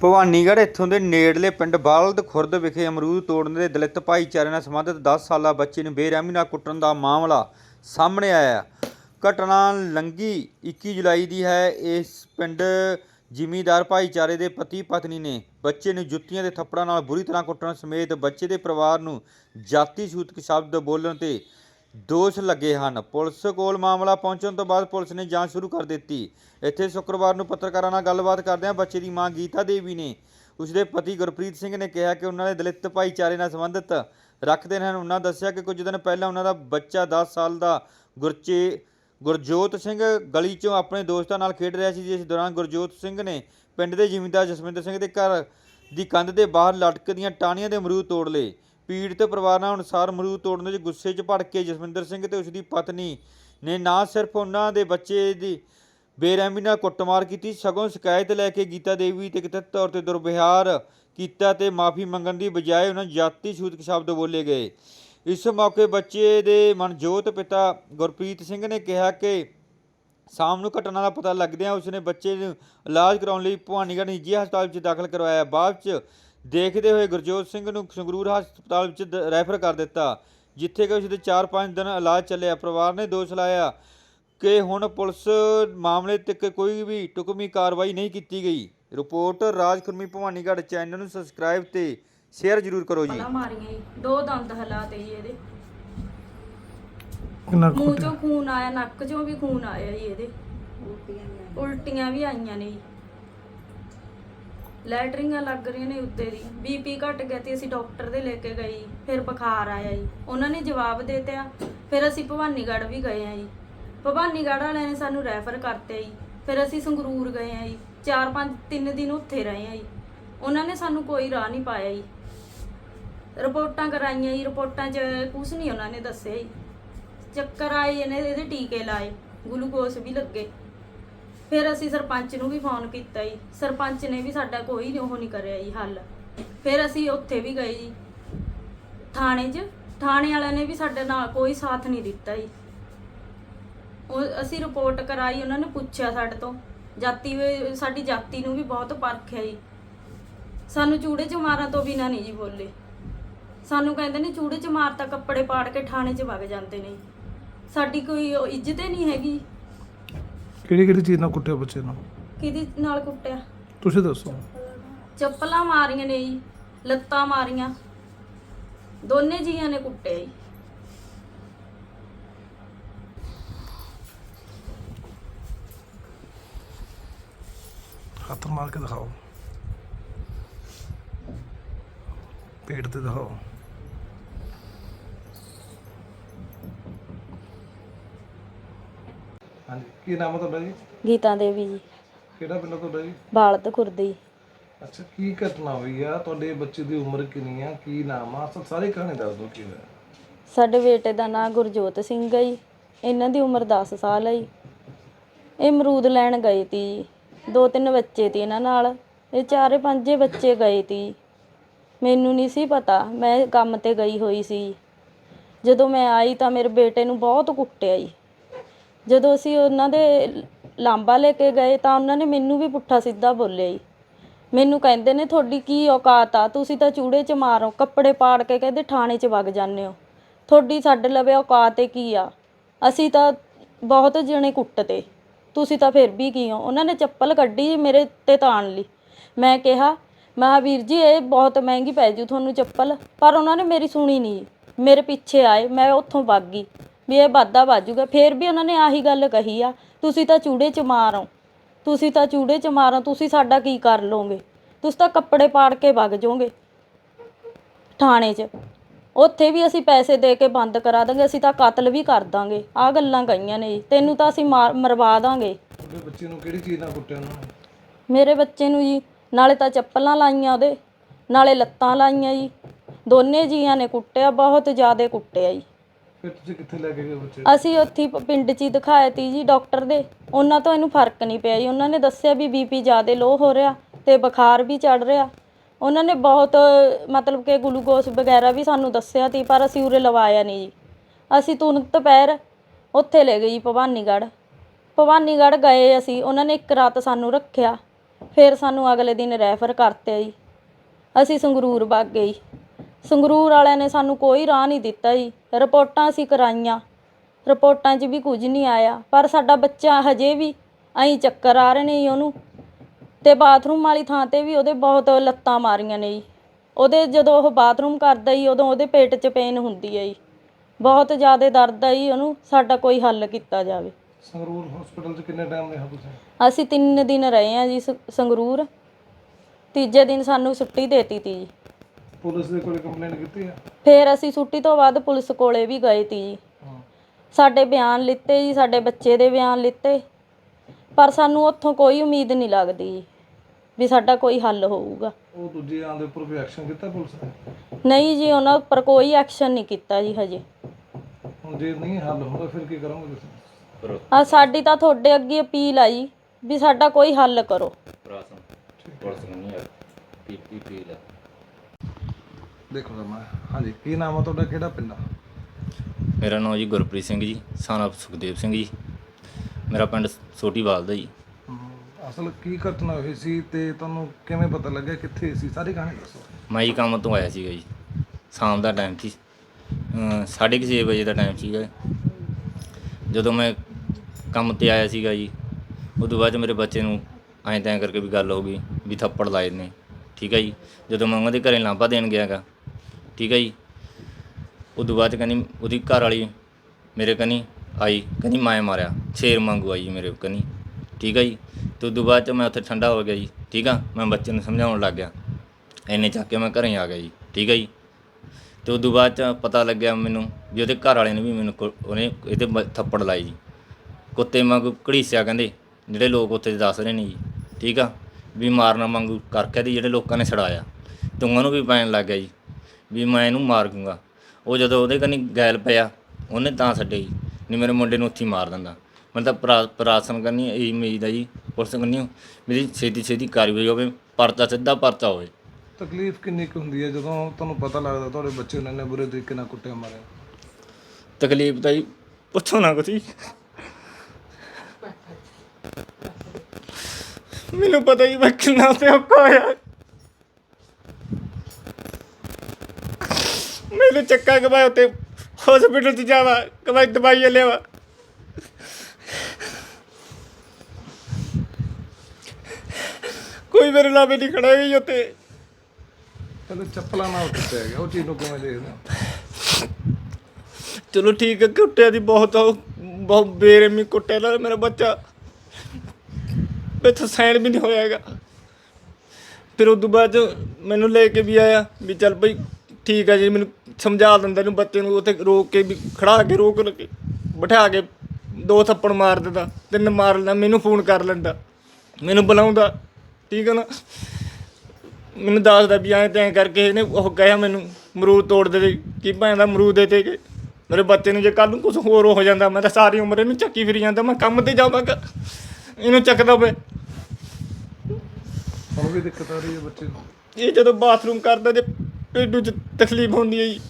ਭਵਾਨੀਗੜ੍ਹ ਇੱਥੋਂ ਦੇ ਨੇੜਲੇ ਪਿੰਡ ਬਾਲਦ ਖੁਰਦ ਵਿਖੇ ਅਮਰੂਦ ਤੋੜਨ ਦੇ ਦਲਿਤ ਭਾਈਚਾਰੇ ਨਾਲ ਸੰਬੰਧਿਤ 10 ਸਾਲਾ ਬੱਚੇ ਨੂੰ ਬੇਰਹਿਮੀ ਨਾਲ ਕੁੱਟਣ ਦਾ ਮਾਮਲਾ ਸਾਹਮਣੇ ਆਇਆ ਘਟਨਾ ਲੰਗੀ 21 ਜੁਲਾਈ ਦੀ ਹੈ। ਇਸ ਪਿੰਡ ਜ਼ਿਮੀਦਾਰ ਭਾਈਚਾਰੇ ਦੇ ਪਤੀ ਪਤਨੀ ਨੇ ਬੱਚੇ ਨੂੰ ਜੁੱਤੀਆਂ ਦੇ ਥੱਪੜਾਂ ਨਾਲ ਬੁਰੀ ਤਰ੍ਹਾਂ ਕੁੱਟਣ ਸਮੇਤ ਬੱਚੇ ਦੇ ਪਰਿਵਾਰ ਨੂੰ ਜਾਤੀ ਸੂਤਕ ਸ਼ਬਦ ਬੋਲਣ ਤੇ ਦੋਸ਼ ਲੱਗੇ ਹਨ। ਪੁਲਿਸ ਕੋਲ ਮਾਮਲਾ ਪਹੁੰਚਣ ਤੋਂ ਬਾਅਦ ਪੁਲਿਸ ਨੇ ਜਾਂਚ ਸ਼ੁਰੂ ਕਰ ਦਿੱਤੀ। ਇੱਥੇ ਸ਼ੁੱਕਰਵਾਰ ਨੂੰ ਪੱਤਰਕਾਰਾਂ ਨਾਲ ਗੱਲਬਾਤ ਕਰਦਿਆਂ ਬੱਚੇ ਦੀ ਮਾਂ ਗੀਤਾ ਦੇਵੀ ਨੇ ਉਸਦੇ ਪਤੀ ਗੁਰਪ੍ਰੀਤ ਸਿੰਘ ਨੇ ਕਿਹਾ ਕਿ ਉਹਨਾਂ ਦੇ ਦਲਿਤ ਭਾਈਚਾਰੇ ਨਾਲ ਸੰਬੰਧਿਤ ਰੱਖਦੇ ਹਨ ਉਹਨਾਂ ਦੱਸਿਆ ਕਿ ਕੁਝ ਦਿਨ ਪਹਿਲਾਂ ਉਹਨਾਂ ਦਾ ਬੱਚਾ 10 ਸਾਲ ਦਾ ਗੁਰਚੇ ਗੁਰਜੋਤ ਸਿੰਘ ਗਲੀ 'ਚੋਂ ਆਪਣੇ ਦੋਸਤਾਂ ਨਾਲ ਖੇਡ ਰਿਹਾ ਸੀ, ਜਿਸ ਦੌਰਾਨ ਗੁਰਜੋਤ ਸਿੰਘ ਨੇ ਪਿੰਡ ਦੇ ਜ਼ਿਮੀਂਦਾਰ ਜਸਵਿੰਦਰ ਸਿੰਘ ਦੇ ਘਰ ਦੀ ਕੰਧ ਦੇ ਬਾਹਰ ਲਟਕਦੀਆਂ ਟਾਹਣੀਆਂ ਦੇ ਅਮਰੂਦ ਤੋੜ ਲਏ। ਪੀੜਤ ਪਰਿਵਾਰਾਂ ਅਨੁਸਾਰ ਅਮਰੂਦ ਤੋੜਨ ਦੇ ਗੁੱਸੇ 'ਚ ਭੜਕ ਕੇ ਜਸਵਿੰਦਰ ਸਿੰਘ ਤੇ ਉਸ ਦੀ ਪਤਨੀ ਨੇ ਨਾ ਸਿਰਫ ਉਹਨਾਂ ਦੇ ਬੱਚੇ ਦੀ ਬੇਰਹਿਮੀ ਨਾਲ ਕੁੱਟਮਾਰ ਕੀਤੀ, ਸਗੋਂ ਸ਼ਿਕਾਇਤ ਲੈ ਕੇ ਗੀਤਾ ਦੇਵੀ ਤੇ ਕਥਿਤ ਤੌਰ ਤੇ ਦੁਰਵਿਹਾਰ ਕੀਤਾ ਤੇ ਮਾਫੀ ਮੰਗਣ ਦੀ ਬਜਾਏ ਉਹਨਾਂ ਜਾਤੀ ਛੂਤਕ ਸ਼ਬਦ ਬੋਲੇ ਗਏ। ਇਸ ਮੌਕੇ ਬੱਚੇ ਦੇ ਮਨਜੋਤ ਪਿਤਾ ਗੁਰਪ੍ਰੀਤ ਸਿੰਘ ਨੇ ਕਿਹਾ ਕਿ ਸ਼ਾਮ ਨੂੰ ਘਟਨਾ ਦਾ ਪਤਾ ਲੱਗਦਿਆਂ ਉਸਨੇ ਬੱਚੇ ਨੂੰ ਇਲਾਜ ਕਰਾਉਣ ਲਈ ਭਵਾਨੀਗੜ੍ਹ ਨਿੱਜੀ ਹਸਪਤਾਲ ਵਿੱਚ ਦਾਖਲ ਕਰਵਾਇਆ। ਬਾਅਦ 'ਚ ਦੇਖਦੇ ਹੋਏ ਗੁਰਜੋਤ ਸਿੰਘ ਨੂੰ ਸੰਗਰੂਰ ਹਸਪਤਾਲ ਵਿੱਚ ਦ- ਰੈਫਰ ਕਰ ਦਿੱਤਾ ਜਿੱਥੇ ਕਿ ਉਸਦੇ 4-5 ਦਿਨ ਇਲਾਜ ਚੱਲਿਆ। ਪਰਿਵਾਰ ਨੇ ਦੋਸ਼ ਲਾਇਆ ਕਿ ਹੁਣ ਪੁਲਿਸ ਮਾਮਲੇ ਤੱਕ ਕੋਈ ਵੀ ਟੁਕਮੀ ਕਾਰਵਾਈ ਨਹੀਂ ਕੀਤੀ ਗਈ। ਰਿਪੋਰਟ ਰਾਜ ਖੁਰਮੀ ਭਵਾਨੀਗੜ੍ਹ ਚੈਨਲ ਨੂੰ ਸਬਸਕ੍ਰਾਈਬ ਤੇ ਸ਼ੇਅਰ ਜ਼ਰੂਰ ਕਰੋ ਜੀ। ਮਾਰੀਆਂ ਜੀ। ਦੋ ਦੰਦ ਹਲਾਤੇ ਜੀ ਇਹਦੇ। ਕਿੰਨਾ ਮੂੰਹ ਚੋਂ ਖੂਨ ਆਇਆ ਨੱਕ ਚੋਂ ਵੀ ਖੂਨ ਆਇਆ ਜੀ ਇਹਦੇ। ਉਲਟੀਆਂ ਵੀ ਆਈਆਂ ਨੇ। ਜੀ ਲੈਟਰਿੰਗਾਂ ਲੱਗ ਰਹੀਆਂ ਨੇ ਉੱਤੇ ਦੀ। ਬੀਪੀ ਘਟ ਗਿਆ ਤੇ ਅਸੀਂ ਡਾਕਟਰ ਦੇ ਲੈ ਕੇ ਗਏ, ਫਿਰ ਬੁਖਾਰ ਆਇਆ ਜੀ। ਉਹਨਾਂ ਨੇ ਜਵਾਬ ਦੇ ਦਿੱਤਾ, ਫਿਰ ਅਸੀਂ ਭਵਾਨੀਗੜ੍ਹ ਵੀ ਗਏ ਆ ਜੀ। ਭਵਾਨੀਗੜ੍ਹ ਵਾਲਿਆਂ ਨੇ ਸਾਨੂੰ ਰੈਫਰ ਕਰਤੇ ਜੀ। ਫਿਰ ਅਸੀਂ ਸੰਗਰੂਰ ਗਏ ਆ ਜੀ। ਚਾਰ ਪੰਜ, ਤਿੰਨ ਦਿਨ ਉੱਥੇ ਰਹੇ ਆ ਜੀ। ਉਹਨਾਂ ਨੇ ਸਾਨੂੰ ਕੋਈ ਰਾਹ ਨਹੀਂ ਪਾਇਆ ਜੀ। ਰਿਪੋਰਟਾਂ ਕਰਾਈਆਂ ਜੀ, ਰਿਪੋਰਟਾਂ 'ਚ ਕੁਝ ਨਹੀਂ ਉਹਨਾਂ ਨੇ ਦੱਸਿਆ ਜੀ। ਚੱਕਰ ਆਏ ਇਹਨੇ ਇਹਦੇ ਟੀਕੇ ਲਾਏ, ਗਲੂਕੋਸ ਵੀ ਲੱਗੇ। ਫਿਰ ਅਸੀਂ ਸਰਪੰਚ ਨੂੰ ਵੀ ਫੋਨ ਕੀਤਾ ਜੀ। ਸਰਪੰਚ ਨੇ ਵੀ ਸਾਡਾ ਕੋਈ ਉਹ ਨਹੀਂ ਕਰਿਆ ਜੀ ਹੱਲ। ਫਿਰ ਅਸੀਂ ਉੱਥੇ ਵੀ ਗਏ ਜੀ। ਥਾਣੇ 'ਚ, ਥਾਣੇ ਵਾਲਿਆਂ ਨੇ ਵੀ ਸਾਡੇ ਨਾਲ ਕੋਈ ਸਾਥ ਨਹੀਂ ਦਿੱਤਾ ਜੀ। ਉਹ ਅਸੀਂ ਰਿਪੋਰਟ ਕਰਾਈ, ਉਹਨਾਂ ਨੇ ਪੁੱਛਿਆ ਸਾਡੇ ਤੋਂ। ਜਾਤੀ ਸਾਡੀ ਜਾਤੀ ਨੂੰ ਵੀ ਬਹੁਤ ਪਰਖਿਆ ਜੀ। ਸਾਨੂੰ ਚੂੜੇ 'ਚ ਮਾਰਾਂ ਤੋਂ ਬਿਨਾਂ ਨਹੀਂ ਜੀ ਬੋਲੇ। ਸਾਨੂੰ ਕਹਿੰਦੇ ਨੇ ਚੂੜੇ 'ਚ ਮਾਰ ਤਾਂ ਕੱਪੜੇ ਪਾੜ ਕੇ ਥਾਣੇ 'ਚ ਵਗ ਜਾਂਦੇ ਨੇ। ਸਾਡੀ ਕੋਈ ਉਹ ਇੱਜ਼ਤ ਹੀ ਨਹੀਂ ਹੈਗੀ। ਕਿਹੜੀ ਕਿਹੜੀ ਚੀਜ਼ ਨਾਲ ਕੁੱਟਿਆ ਬੱਚੇ ਨੂੰ ਕਿਹਦੀ ਨਾਲ ਕੁੱਟਿਆ? ਤੁਸੀਂ ਦੱਸੋ। ਚੱਪਲਾਂ ਮਾਰੀਆਂ ਨੇ ਜੀ ਲੱਤਾਂ ਮਾਰੀਆਂ। ਦੋਨੇ ਜੀਆਂ ਨੇ ਕੁੱਟਿਆ ਜੀ। ਹੱਥ ਮਾਰ ਕੇ ਦਿਖਾਓ। ਪੇਟ ਤੇ ਦਿਖਾਓ। ਹਾਂਜੀ। ਕੀ ਨਾਮ ਹੈ ਤੁਹਾਡਾ ਜੀ? ਗੀਤਾ ਦੇਵੀ ਜੀ। ਕਿਹੜਾ ਪਿੰਡ ਹੈ ਤੁਹਾਡਾ ਜੀ? ਬਾਲਤ ਖੁਰਦੀ ਅੱਛਾ ਕੀ ਘਟਨਾ ਹੋਈ ਆ? ਤੁਹਾਡੇ ਬੱਚੇ ਦੀ ਉਮਰ ਕਿੰਨੀ ਆ? ਕੀ ਨਾਮ ਆ? ਸਭ ਸਾਰੀ ਕਹਾਣੀ ਦੱਸ ਦਿਓ ਕੀ ਹੋਇਆ। ਸਾਡੇ ਬੇਟੇ ਦਾ ਨਾਂ ਗੁਰਜੋਤ ਸਿੰਘ ਹੈ ਜੀ। ਇਹਨਾਂ ਦੀ ਉਮਰ 10 ਸਾਲ ਹੈ ਜੀ। ਇਹ ਅਮਰੂਦ ਲੈਣ ਗਏ ਤੀ ਜੀ। ਦੋ ਤਿੰਨ ਬੱਚੇ ਤੀ ਇਹਨਾਂ ਨਾਲ। ਇਹ ਚਾਰੇ ਪੰਜੇ ਬੱਚੇ ਗਏ ਤੀ ਮੈਨੂੰ ਨਹੀਂ ਸੀ ਪਤਾ। ਮੈਂ ਕੰਮ ਤੇ ਗਈ ਹੋਈ ਸੀ ਜਦੋਂ ਮੈਂ ਆਈ ਤਾਂ ਮੇਰੇ ਬੇਟੇ ਨੂੰ ਬਹੁਤ ਕੁੱਟਿਆ ਜੀ। ਜਦੋਂ ਅਸੀਂ ਉਹਨਾਂ ਦੇ ਲਾਂਬਾ ਲੈ ਕੇ ਗਏ ਤਾਂ ਉਹਨਾਂ ਨੇ ਮੈਨੂੰ ਵੀ ਪੁੱਠਾ ਸਿੱਧਾ ਬੋਲਿਆ ਜੀ। ਮੈਨੂੰ ਕਹਿੰਦੇ ਨੇ, ਤੁਹਾਡੀ ਕੀ ਔਕਾਤ ਆ? ਤੁਸੀਂ ਤਾਂ ਚੂੜੇ 'ਚ ਮਾਰੋ, ਕੱਪੜੇ ਪਾੜ ਕੇ ਕਹਿੰਦੇ ਥਾਣੇ 'ਚ ਵਗ ਜਾਂਦੇ ਹੋ। ਤੁਹਾਡੀ ਸਾਡੇ ਲਵੇ ਔਕਾਤ ਏ ਕੀ ਆ? ਅਸੀਂ ਤਾਂ ਬਹੁਤ ਜਣੇ ਕੁੱਟਤੇ ਤੁਸੀਂ ਤਾਂ ਫਿਰ ਵੀ ਕੀ ਹੋ? ਉਹਨਾਂ ਨੇ ਚੱਪਲ ਕੱਢੀ ਮੇਰੇ ਤੇ ਤਾਣ ਲਈ। ਮੈਂ ਕਿਹਾ, ਮੈਂ ਜੀ, ਇਹ ਬਹੁਤ ਮਹਿੰਗੀ ਪੈ ਜੂ ਤੁਹਾਨੂੰ ਚੱਪਲ। ਪਰ ਉਹਨਾਂ ਨੇ ਮੇਰੀ ਸੁਣੀ ਨਹੀਂ ਮੇਰੇ ਪਿੱਛੇ ਆਏ, ਮੈਂ ਉੱਥੋਂ ਭੱਗ ਗਈ। ਵੀ ਇਹ ਵਾਧਾ ਬਾਜੂਗਾ ਫਿਰ ਵੀ ਉਹਨਾਂ ਨੇ ਆਹੀ ਗੱਲ ਕਹੀ ਆ ਤੁਸੀਂ ਤਾਂ ਚੂੜੇ 'ਚ ਮਾਰੋ ਤੁਸੀਂ ਤਾਂ ਚੂੜੇ 'ਚ ਮਾਰੋ ਤੁਸੀਂ ਸਾਡਾ ਕੀ ਕਰ ਲੋਗੇ ਤੁਸੀਂ ਤਾਂ ਕੱਪੜੇ ਪਾੜ ਕੇ ਵਗ ਜਾਓਗੇ ਥਾਣੇ 'ਚ। ਉੱਥੇ ਵੀ ਅਸੀਂ ਪੈਸੇ ਦੇ ਕੇ ਬੰਦ ਕਰਾ ਦਾਂਗੇ ਅਸੀਂ ਤਾਂ ਕਤਲ ਵੀ ਕਰ ਦਾਂਗੇ ਆ ਗੱਲਾਂ ਕਹੀਆਂ ਨੇ ਜੀ ਤੈਨੂੰ ਤਾਂ ਅਸੀਂ ਮਾਰ ਮਰਵਾ ਦਾਂਗੇ। ਤੁਹਾਡੇ ਬੱਚੇ ਨੂੰ ਕਿਹੜੀ ਚੀਜ਼ ਨਾਲ ਕੁੱਟਿਆ ਉਹਨਾਂ ਨੇ? ਮੇਰੇ ਬੱਚੇ ਨੂੰ ਜੀ ਨਾਲੇ ਤਾਂ ਚੱਪਲਾਂ ਲਾਈਆਂ ਉਹਦੇ ਨਾਲੇ ਲੱਤਾਂ ਲਾਈਆਂ ਜੀ ਦੋਨੇ ਜੀਆਂ ਨੇ ਕੁੱਟਿਆ ਬਹੁਤ ਜ਼ਿਆਦਾ ਕੁੱਟਿਆ ਜੀ। ਫਿਰ ਤੁਸੀਂ ਕਿੱਥੇ ਲੈ ਕੇ ਗਏ ਬੱਚੇ ਅਸੀਂ ਉੱਥੇ ਹੀ ਪ- ਪਿੰਡ 'ਚ ਹੀ ਦਿਖਾਇਆ ਤੀ ਜੀ ਡਾਕਟਰ ਦੇ। ਉਹਨਾਂ ਤੋਂ ਇਹਨੂੰ ਫ਼ਰਕ ਨਹੀਂ ਪਿਆ ਜੀ। ਉਹਨਾਂ ਨੇ ਦੱਸਿਆ ਵੀ ਬੀਪੀ ਜ਼ਿਆਦਾ ਲੋ ਹੋ ਰਿਹਾ ਤੇ ਬੁਖਾਰ ਵੀ ਚੜ ਰਿਹਾ। ਉਹਨਾਂ ਨੇ ਬਹੁਤ, ਮਤਲਬ ਕਿ ਗਲੂਕੋਸ ਵਗੈਰਾ ਵੀ ਸਾਨੂੰ ਦੱਸਿਆ ਤੀ, ਪਰ ਅਸੀਂ ਉਰੇ ਲਵਾਇਆ ਨਹੀਂ ਜੀ। ਅਸੀਂ ਤੁਰੰਤ ਦੁਪਹਿਰ ਉੱਥੇ ਲੈ ਗਏ ਜੀ, ਭਵਾਨੀਗੜ੍ਹ। ਭਵਾਨੀਗੜ੍ਹ ਗਏ ਅਸੀਂ। ਉਹਨਾਂ ਨੇ ਇੱਕ ਰਾਤ ਸਾਨੂੰ ਰੱਖਿਆ। ਫਿਰ ਸਾਨੂੰ ਅਗਲੇ ਦਿਨ ਰੈਫਰ ਕਰਤੇ ਜੀ। ਅਸੀਂ ਸੰਗਰੂਰ ਵਗ ਗਏ ਜੀ। ਸੰਗਰੂਰ ਵਾਲਿਆਂ ਨੇ ਸਾਨੂੰ ਕੋਈ ਰਾਹ ਨਹੀਂ ਦਿੱਤਾ ਜੀ। ਰਿਪੋਰਟਾਂ ਅਸੀਂ ਕਰਾਈਆਂ। ਰਿਪੋਰਟਾਂ 'ਚ ਵੀ ਕੁਝ ਨਹੀਂ ਆਇਆ। ਪਰ ਸਾਡਾ ਬੱਚਾ ਹਜੇ ਵੀ ਐਂ ਚੱਕਰ ਆ ਰਹੇ ਨੇ ਜੀ ਉਹਨੂੰ। ਤੇ ਬਾਥਰੂਮ ਵਾਲੀ ਥਾਂ ਤੇ ਵੀ ਉਹਦੇ ਬਹੁਤ ਲੱਤਾਂ ਮਾਰੀਆਂ ਨੇ ਜੀ। ਉਹਦੇ ਜਦੋਂ ਉਹ ਬਾਥਰੂਮ ਕਰਦਾ ਜੀ ਉਦੋਂ ਉਹਦੇ ਪੇਟ 'ਚ ਪੇਨ ਹੁੰਦੀ ਹੈ ਜੀ। ਬਹੁਤ ਜ਼ਿਆਦਾ ਦਰਦ ਆ ਜੀ ਉਹਨੂੰ ਸਾਡਾ ਕੋਈ ਹੱਲ ਕੀਤਾ ਜਾਵੇ। ਸੰਗਰੂਰ ਹਸਪੀਟਲ 'ਚ ਕਿੰਨੇ ਟਾਈਮ ਰਹੇ ਹੋ ਤੁਸੀਂ? ਅਸੀਂ ਤਿੰਨ ਦਿਨ ਰਹੇ ਆ ਜੀ ਸ- ਸੰਗਰੂਰ। ਤੀਜੇ ਦਿਨ ਸਾਨੂੰ ਛੁੱਟੀ ਦੇਤੀ ਤੀ ਜੀ। ਪੁਲਿਸ ਦੇ ਕੋਲੇ ਕੰਪਲੇਂਟ ਕੀਤੀ ਆ? ਫਿਰ ਅਸੀਂ ਛੁੱਟੀ ਤੋਂ ਬਾਅਦ ਪੁਲਿਸ ਕੋਲੇ ਵੀ ਗਏ ਤੀ ਜੀ। ਹਾਂ। ਸਾਡੇ ਬਿਆਨ ਲਿੱਤੇ ਜੀ ਸਾਡੇ ਬੱਚੇ ਦੇ ਬਿਆਨ ਲਿੱਤੇ। ਪਰ ਸਾਨੂੰ ਉੱਥੋਂ ਕੋਈ ਉਮੀਦ ਨਹੀਂ ਲੱਗਦੀ ਜੀ ਵੀ ਸਾਡਾ ਕੋਈ ਹੱਲ ਹੋਊਗਾ। ਉਹ ਦੂਜੇ ਆਂ ਦੇ ਉੱਪਰ ਕੋਈ ਐਕਸ਼ਨ ਕੀਤਾ ਪੁਲਿਸ ਨੇ? ਨਹੀਂ ਜੀ ਉਹਨਾਂ ਉੱਪਰ ਕੋਈ ਐਕਸ਼ਨ ਨਹੀਂ ਕੀਤਾ ਜੀ ਹਜੇ। ਹੁਣ ਜੇ ਨਹੀਂ ਹੱਲ ਹੁੰਦਾ ਫਿਰ ਕੀ ਕਰੋਗੇ ਤੁਸੀਂ? ਆ ਸਾਡੀ ਤਾਂ ਤੁਹਾਡੇ ਅੱਗੇ ਅਪੀਲ ਆ ਜੀ ਵੀ ਸਾਡਾ ਕੋਈ ਹੱਲ ਕਰੋ। ਦੇਖੋ ਤਾਂ ਮੈਂ ਹਾਂਜੀ ਕੀ ਨਾਮ ਆ ਤੁਹਾਡਾ ਕਿਹੜਾ ਪਿੰਡ ਆ? ਮੇਰਾ ਨਾਮ ਜੀ ਗੁਰਪ੍ਰੀਤ ਸਿੰਘ ਜੀ ਸਾਨਾ ਸੁਖਦੇਵ ਸਿੰਘ ਜੀ। ਮੇਰਾ ਪਿੰਡ ਸੋਟੀਵਾਲ ਦਾ ਜੀ। ਹਮ, ਅਸਲ ਕੀ ਘਟਨਾ ਹੋਈ ਸੀ ਤੇ ਤੁਹਾਨੂੰ ਕਿਵੇਂ ਪਤਾ ਲੱਗਿਆ ਕਿੱਥੇ ਸੀ? ਸਾਰੀ ਕਹਾਣੀ ਦੱਸੋ। ਮੈਂ ਜੀ ਕੰਮ ਤੋਂ ਆਇਆ ਸੀਗਾ ਜੀ ਸ਼ਾਮ ਦਾ ਟਾਈਮ ਸੀ। ਅਮ ਸਾਢੇ ਕੁ ਛੇ ਵਜੇ ਦਾ ਟਾਈਮ ਸੀਗਾ। ਜਦੋਂ ਮੈਂ ਕੰਮ ਤੇ ਆਇਆ ਸੀਗਾ ਜੀ ਉਦੋਂ ਬਾਅਦ 'ਚ ਮੇਰੇ ਬੱਚੇ ਨੂੰ ਐਂ ਤੈਂ ਕਰਕੇ ਵੀ ਗੱਲ ਹੋ ਗਈ ਵੀ ਥੱਪੜ ਲਾਏ ਨੇ ਠੀਕ ਹੈ ਜੀ? ਜਦੋਂ ਮੈਂ ਉਹਨਾਂ ਦੇ ਘਰੇ ਲਾਂਭਾ ਦੇਣ ਗਿਆਗਾ ਠੀਕ ਹੈ ਜੀ ਉਦੋਂ ਬਾਅਦ 'ਚ ਕਹਿੰਦੀ ਉਹਦੀ ਘਰ ਵਾਲੀ ਮੇਰੇ ਕਨੀ ਆਈ, ਕਹਿੰਦੀ ਮੈਂ ਮਾਰਿਆ ਸ਼ੇਰ ਵਾਂਗੂ ਆਈ ਜੀ ਮੇਰੇ ਕਨੀ, ਠੀਕ ਹੈ ਜੀ? ਤੇ ਉਦੋਂ ਬਾਅਦ 'ਚ ਮੈਂ ਉੱਥੇ ਠੰਡਾ ਹੋ ਗਿਆ ਜੀ, ਠੀਕ ਆ? ਮੈਂ ਬੱਚੇ ਨੂੰ ਸਮਝਾਉਣ ਲੱਗ ਗਿਆ। ਇੰਨੇ ਚੱਕ ਕੇ ਮੈਂ ਘਰੇ ਆ ਗਿਆ ਜੀ, ਠੀਕ ਹੈ ਜੀ? ਤੇ ਉਦੋਂ ਬਾਅਦ ਚ ਪਤਾ ਲੱਗਿਆ ਮੈਨੂੰ ਵੀ ਉਹਦੇ ਘਰ ਵਾਲੇ ਨੇ ਵੀ ਮੈਨੂੰ ਕੁ- ਉਹਨੇ ਇਹਦੇ ਬ- ਥੱਪੜ ਲਾਈ ਜੀ। ਕੁੱਤੇ ਵਾਂਗੂ ਘੜੀਸਿਆ ਕਹਿੰਦੇ, ਜਿਹੜੇ ਲੋਕ ਉੱਥੇ ਦੱਸ ਰਹੇ ਨੇ ਜੀ, ਠੀਕ ਆ? ਵੀ ਮਾਰਨਾ ਵਾਂਗੂ ਕਰਕੇ ਦੀ ਜਿਹੜੇ ਲੋਕਾਂ ਨੇ ਛੜਾਇਆ ਤੇ ਉਹਨਾਂ ਨੂੰ ਵੀ ਪੈਣ ਲੱਗ ਗਿਆ ਜੀ। ਵੀ ਮੈਂ ਇਹਨੂੰ ਮਾਰ ਦੂੰਗਾ। ਉਹ ਜਦੋਂ ਉਹਦੇ ਕਨੀ ਗੈਲ ਪਿਆ ਉਹਨੇ ਤਾਂ ਛੱਡੇ ਜੀ। ਨਹੀਂ ਮੇਰੇ ਮੁੰਡੇ ਨੂੰ ਉੱਥੇ ਹੀ ਮਾਰ ਦਿੰਦਾ। ਮੈਨੂੰ ਤਾਂ ਪ੍ਰਾ- ਪ੍ਰਾਸ਼ਨ ਕਰਨੀ ਇਹ ਉਮੀਦ ਹੈ ਜੀ ਪੁਲਿਸ ਕਰਨੀ ਮੇਰੀ ਛੇਤੀ ਛੇਤੀ ਕਾਰਵਾਈ ਹੋਵੇ ਪਰਚਾ ਸਿੱਧਾ ਪਰਚਾ ਹੋਵੇ। ਤਕਲੀਫ ਕਿੰਨੀ ਕੁ ਹੁੰਦੀ ਹੈ? ਜਦੋਂ ਤੁਹਾਨੂੰ ਪਤਾ ਲੱਗਦਾ ਤੁਹਾਡੇ ਬੱਚੇ ਨੂੰ ਇੰਨੇ ਬੁਰੇ ਤਰੀਕੇ ਨਾਲ ਕੁੱਟਿਆ ਮਾਰਿਆ। ਤਕਲੀਫ ਤਾਂ ਜੀ ਪੁੱਛੋ ਨਾ ਕੁਛ ਮੈਨੂੰ ਪਤਾ ਹੀ ਮੈਂ ਕਿੰਨਾ ਤੇ ਔਖਾ ਹੋਇਆ ਮੈਨੂੰ ਚੱਕਾ ਕਿ ਮੈਂ ਉੱਤੇ ਹਸਪੀਟਲ 'ਚ ਜਾਵਾਂ ਕਿ ਮੈਂ ਦਵਾਈ ਲੈਵਾਂ ਕੋਈ ਮੇਰੇ ਨਾਲ ਵੀ ਨਹੀਂ ਖੜਾ ਗਈ ਉੱਤੇ ਕਹਿੰਦੇ ਚੱਪਲਾਂ ਨਾਲ ਕੁੱਟਿਆ ਗਿਆ ਉਹ ਚੀਜ਼ ਨੂੰ ਕਿਵੇਂ ਦੇਖਦੇ ਚਲੋ ਠੀਕ ਹੈ ਕੁੱਟਿਆ ਦੀ ਬਹੁਤ ਉਹ- ਬਹੁਤ ਬੇਰਹਿਮੀ ਕੁੱਟਿਆ ਨਾਲ ਮੇਰਾ ਬੱਚਾ। ਮੈਥੋਂ ਸਹਿਣ ਵੀ ਨਹੀਂ ਹੋਇਆਗਾ ਫਿਰ ਉਦੋਂ ਬਾਅਦ 'ਚ ਮੈਨੂੰ ਲੈ ਕੇ ਵੀ ਆਇਆ ਵੀ ਚੱਲ ਬਈ ਠੀਕ ਹੈ ਜੀ ਮੈਨੂੰ ਸਮਝਾ ਦਿੰਦਾ ਇਹਨੂੰ ਬੱਚੇ ਨੂੰ ਉੱਥੇ ਰੋਕ ਕੇ ਵੀ ਖੜਾ ਕੇ ਰੋਕ ਕੇ ਬਿਠਾ ਕੇ ਦੋ ਥੱਪੜ ਮਾਰ ਦਿੰਦਾ ਤਿੰਨ ਮਾਰ ਲੈਂਦਾ ਮੈਨੂੰ ਫੋਨ ਕਰ ਲੈਂਦਾ ਮੈਨੂੰ ਬੁਲਾਉਂਦਾ ਠੀਕ ਹੈ ਨਾ? ਮੈਨੂੰ ਦੱਸਦਾ ਵੀ ਐਂ ਤੈਂ ਕਰਕੇ ਇਹਨੇ ਉਹ ਕਹਿਆ ਮੈਨੂੰ ਅਮਰੂਦ ਤੋੜ ਦੇ ਦੇ ਕੀ ਭੈਣ ਦਾ ਅਮਰੂਦ ਦੇ ਤੇ ਮੇਰੇ ਬੱਚੇ ਨੂੰ ਜੇ ਕੱਲ ਨੂੰ ਕੁਝ ਹੋਰ ਹੋ ਜਾਂਦਾ ਮੈਂ ਤਾਂ ਸਾਰੀ ਉਮਰ ਇਹਨੂੰ ਚੱਕੀ ਫਿਰੀ ਜਾਂਦਾ ਮੈਂ ਕੰਮ ਤੇ ਜਾਵਾਂਗਾ ਇਹਨੂੰ ਚੱਕਦਾ ਪਏ। ਹੁਣ ਵੀ ਦਿੱਕਤ ਆ ਰਹੀ ਹੈ ਬੱਚੇ ਨੂੰ। ਇਹ ਜਦੋਂ ਬਾਥਰੂਮ ਕਰਦਾ ਜੇ ਪੇਟੂ 'ਚ ਤਕਲੀਫ ਹੁੰਦੀ ਹੈ ਜੀ।